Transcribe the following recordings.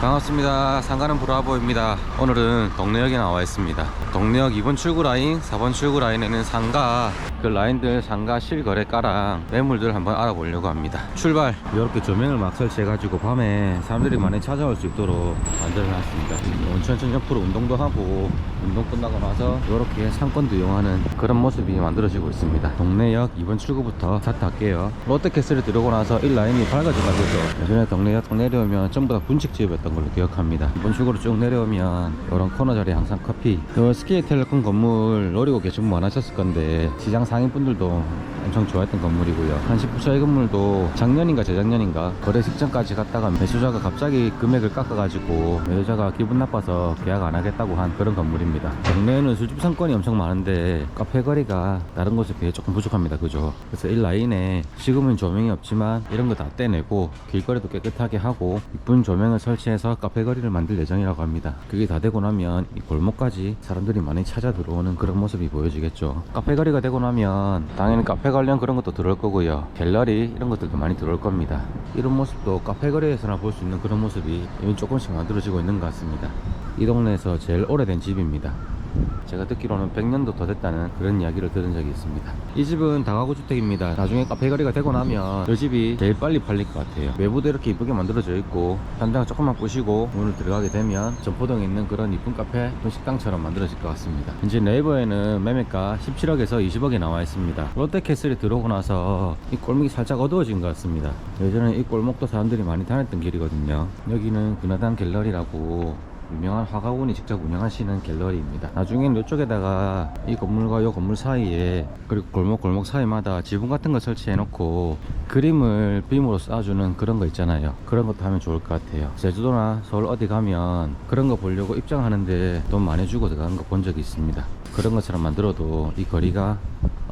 반갑습니다. 상가는 브라보입니다. 오늘은 동래역에 나와 있습니다. 동래역 2번 출구 라인, 4번 출구 라인에는 상가, 그 라인들 상가 실거래가랑 매물들 한번 알아보려고 합니다. 출발! 이렇게 조명을 막 설치해 가지고 밤에 사람들이 많이 찾아올 수 있도록 만들어 놨습니다. 온천천 옆으로 운동도 하고, 운동 끝나고 나서 이렇게 상권도 이용하는 그런 모습이 만들어지고 있습니다. 동래역 2번 출구부터 스타트 할게요. 롯데캐슬을 들어오고 나서 이 라인이 밝아져가지고 예전에 동래역 내려오면 전부 다 분식집이었던 걸로 기억합니다. 이번 출구로 쭉 내려오면 이런 코너 자리에 항상 커피. 그 스키텔레콤 건물 노리고 계신 분 많으셨을 건데 시장 상인분들도 엄청 좋아했던 건물이고요. 한시부차의 건물도 작년인가 재작년인가 거래 직전까지 갔다가 매수자가 갑자기 금액을 깎아가지고 매수자가 기분 나빠서 계약 안 하겠다고 한 그런 건물입니다. 동네에는 술집 상권이 엄청 많은데 카페 거리가 다른 곳에 비해 조금 부족합니다. 그죠? 그래서 이 라인에 지금은 조명이 없지만 이런 거 다 떼내고 길거리도 깨끗하게 하고 이쁜 조명을 설치해서 카페 거리를 만들 예정이라고 합니다. 그게 다 되고 나면 이 골목까지 사람들이 많이 찾아 들어오는 그런 모습이 보여지겠죠. 카페 거리가 되고 나면 당연히 카페 관련 그런 것도 들어올 거고요. 갤러리 이런 것들도 많이 들어올 겁니다. 이런 모습도 카페 거리에서나 볼 수 있는 그런 모습이 이미 조금씩 만들어지고 있는 것 같습니다. 이 동네에서 제일 오래된 집입니다. 제가 듣기로는 100년도 더 됐다는 그런 이야기를 들은 적이 있습니다. 이 집은 다가구 주택입니다. 나중에 카페 거리가 되고 나면 이 집이 제일 빨리 팔릴 것 같아요. 외부도 이렇게 이쁘게 만들어져 있고 현장 조금만 부시고 문을 들어가게 되면 점포동에 있는 그런 이쁜 카페, 이쁜 식당처럼 만들어질 것 같습니다. 이제 네이버에는 매매가 17억에서 20억에 나와 있습니다. 롯데캐슬이 들어오고 나서 이 골목이 살짝 어두워진 것 같습니다. 예전에 이 골목도 사람들이 많이 다녔던 길이거든요. 여기는 그나단 갤러리라고 유명한 화가분이 직접 운영하시는 갤러리입니다. 나중에는 이쪽에다가 이 건물과 이 건물 사이에 그리고 골목 골목 사이마다 지붕 같은 거 설치해 놓고 그림을 빔으로 쏴주는 그런 거 있잖아요. 그런 것도 하면 좋을 것 같아요. 제주도나 서울 어디 가면 그런 거 보려고 입장하는데 돈 많이 주고 들어가는 거 본 적이 있습니다. 그런 것처럼 만들어도 이 거리가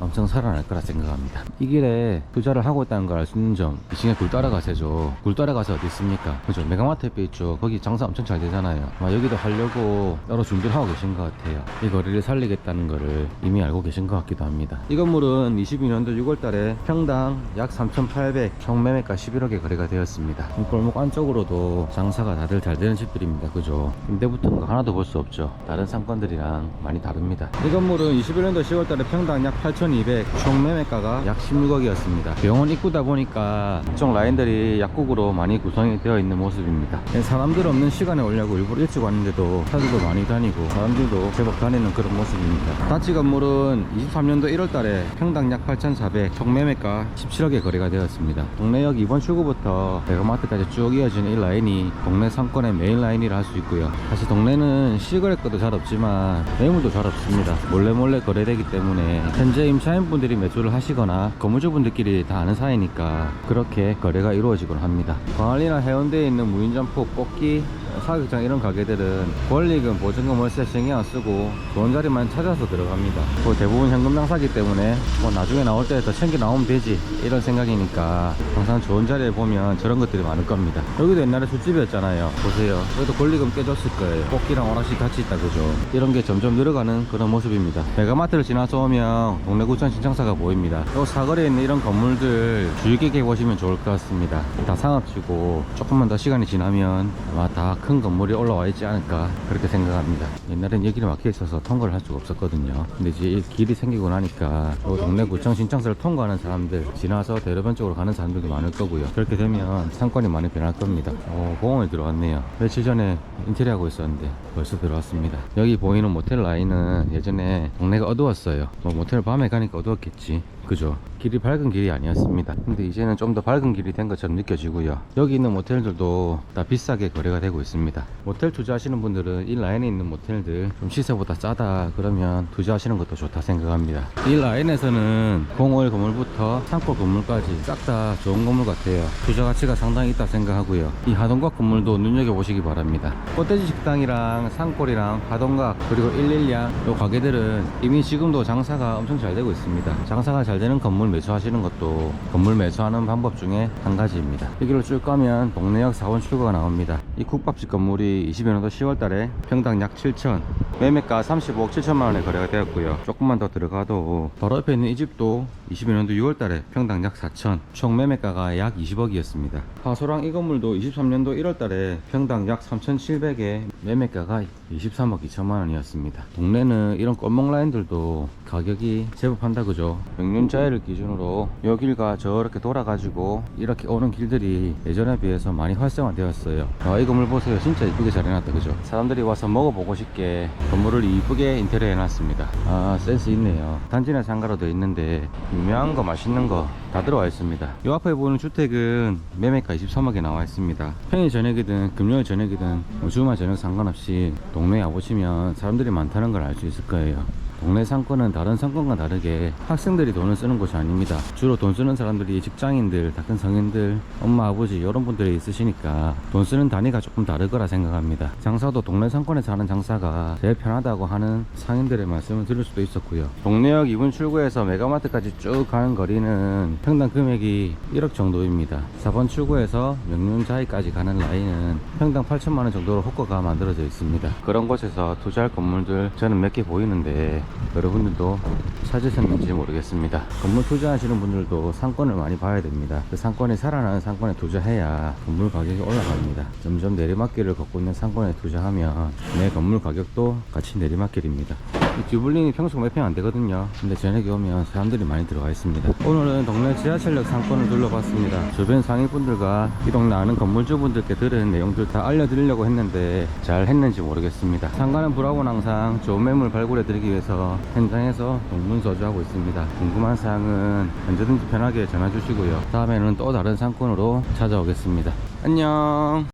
엄청 살아날 거라 생각합니다. 이 길에 투자를 하고 있다는 걸 알 수 있는 점, 이 층에 굴 따라가세죠. 굴 따라가서 어디 있습니까? 그죠? 메가마트 옆에 있죠. 거기 장사 엄청 잘 되잖아요. 아마 여기도 하려고 여러 준비를 하고 계신 것 같아요. 이 거리를 살리겠다는 거를 이미 알고 계신 것 같기도 합니다. 이 건물은 22년도 6월 달에 평당 약 3,800, 총 매매가 11억에 거래가 되었습니다. 이 골목 안쪽으로도 장사가 다들 잘 되는 집들입니다. 그죠? 임대 붙은 거 하나도 볼 수 없죠. 다른 상권들이랑 많이 다릅니다. 이 건물은 21년도 10월 달에 평당 약 8,200, 총 매매가가 약 16억이었습니다. 병원 입구다 보니까 이쪽 라인들이 약국으로 많이 구성이 되어 있는 모습입니다. 사람들 없는 시간에 오려고 일부러 일찍 왔는데도 차들도 많이 다니고 사람들도 제법 다니는 그런 모습입니다. 다치 건물은 23년도 1월 달에 평당 약 8,400, 총 매매가 17억에 거래가 되었습니다. 동네역 2번 출구부터 대거마트까지 쭉 이어지는 이 라인이 동네 상권의 메인 라인이라 할 수 있고요. 사실 동네는 시거래가도 잘 없지만 매물도 잘 없습니다. 몰래 몰래 거래되기 때문에 현재 임차인분들이 매수를 하시거나 건물주분들끼리 다 아는 사이니까 그렇게 거래가 이루어지곤 합니다. 광안리나 해운대에 있는 무인점포, 뽑기, 사격장 이런 가게들은 권리금, 보증금, 월세 신경 안 쓰고 좋은 자리만 찾아서 들어갑니다. 뭐 대부분 현금 장사기 때문에 뭐 나중에 나올 때 더 챙겨 나오면 되지 이런 생각이니까 항상 좋은 자리에 보면 저런 것들이 많을 겁니다. 여기도 옛날에 술집이었잖아요. 보세요. 여기도 권리금 깨졌을 거예요. 뽑기랑 오락실 같이 있다 그죠? 이런 게 점점 늘어가는 그런 모습입니다. 메가마트를 지나서 오면 동래구청 신청사가 보입니다. 요 사거리에 있는 이런 건물들 주의 깊게 보시면 좋을 것 같습니다. 다 상업지고 조금만 더 시간이 지나면 아마 다큰 건물이 올라와 있지 않을까 그렇게 생각합니다. 옛날엔 여기를 막혀 있어서 통과를 할 수가 없었거든요. 근데 이제 이 길이 생기고 나니까 요 동래구청 신청사를 통과하는 사람들 지나서 대로변 쪽으로 가는 사람들도 많을 거고요. 그렇게 되면 상권이 많이 변할 겁니다. 어, 공원에 들어왔네요. 며칠 전에 인테리어 하고 있었는데 벌써 들어왔습니다. 여기 보이는 모텔 라인은 예전에 동네가 어두웠어요. 뭐 모텔 밤에 가니까 어두웠겠지. 그죠? 길이 밝은 길이 아니었습니다. 근데 이제는 좀 더 밝은 길이 된 것처럼 느껴지고요. 여기 있는 모텔들도 다 비싸게 거래가 되고 있습니다. 모텔 투자하시는 분들은 이 라인에 있는 모텔들 좀 시세보다 싸다 그러면 투자하시는 것도 좋다 생각합니다. 이 라인에서는 공월 건물부터 상골 건물까지 싹 다 좋은 건물 같아요. 투자 가치가 상당히 있다 생각하고요. 이 하동각 건물도 눈여겨보시기 바랍니다. 꽃돼지 식당이랑 상골이랑 하동각 그리고 112양 요 가게들은 이미 지금도 장사가 엄청 잘 되고 있습니다. 장사가 잘 되는 건물 매수하시는 것도 건물 매수하는 방법 중에 한 가지입니다. 여기로 쭉 가면 동네역 4원 출구가 나옵니다. 이 국밥집 건물이 20년도 10월 달에 평당 약 7천 매매가 35억 7천만 원에 거래가 되었고요. 조금만 더 들어가도 바로 옆에 있는 이 집도 21년도 6월달에 평당 약 4천, 총 매매가가 약 20억이었습니다. 하소랑 이 건물도 23년도 1월달에 평당 약 3,700에 매매가가 23억 2천만 원이었습니다. 동네는 이런 검목 라인들도 가격이 제법 한다 그죠? 명륜자해를 기준으로 요 길과 저렇게 돌아가지고 이렇게 오는 길들이 예전에 비해서 많이 활성화되었어요. 아, 이 건물 보세요. 진짜 이쁘게 잘 해놨다 그죠? 사람들이 와서 먹어보고 싶게 건물을 이쁘게 인테리어 해놨습니다. 아 센스 있네요. 단지 내 상가로 되어 있는데 유명한 거 맛있는 거 다 들어와 있습니다. 요 앞에 보이는 주택은 매매가 23억에 나와 있습니다. 평일 저녁이든 금요일 저녁이든 뭐 주말 저녁 상관없이 동네에 와보시면 사람들이 많다는 걸 알 수 있을 거예요. 동네 상권은 다른 상권과 다르게 학생들이 돈을 쓰는 곳이 아닙니다. 주로 돈 쓰는 사람들이 직장인들, 다큰 성인들, 엄마, 아버지 이런 분들이 있으시니까 돈 쓰는 단위가 조금 다를 거라 생각합니다. 장사도 동네 상권에서 하는 장사가 제일 편하다고 하는 상인들의 말씀을 들을 수도 있었고요. 동네역 2분 출구에서 메가마트까지 쭉 가는 거리는 평당 금액이 1억 정도입니다. 4번 출구에서 명륜자이까지 가는 라인은 평당 8천만 원 정도로 호가가 만들어져 있습니다. 그런 곳에서 투자할 건물들 저는 몇 개 보이는데 여러분들도 찾으셨는지 모르겠습니다. 건물 투자하시는 분들도 상권을 많이 봐야 됩니다. 그 상권이 살아나는 상권에 투자해야 건물 가격이 올라갑니다. 점점 내리막길을 걷고 있는 상권에 투자하면 내 건물 가격도 같이 내리막길입니다. 이 듀블링이 평소 매평 안 되거든요. 근데 저녁에 오면 사람들이 많이 들어가 있습니다. 오늘은 동네 지하철역 상권을 둘러봤습니다. 주변 상인분들과 이 동네 아는 건물주분들께 들은 내용들 다 알려드리려고 했는데 잘 했는지 모르겠습니다. 상가는 불하고는 항상 좋은 매물 발굴해 드리기 위해서 현장에서 동문서주하고 있습니다. 궁금한 사항은 언제든지 편하게 전화 주시고요. 다음에는 또 다른 상권으로 찾아오겠습니다. 안녕.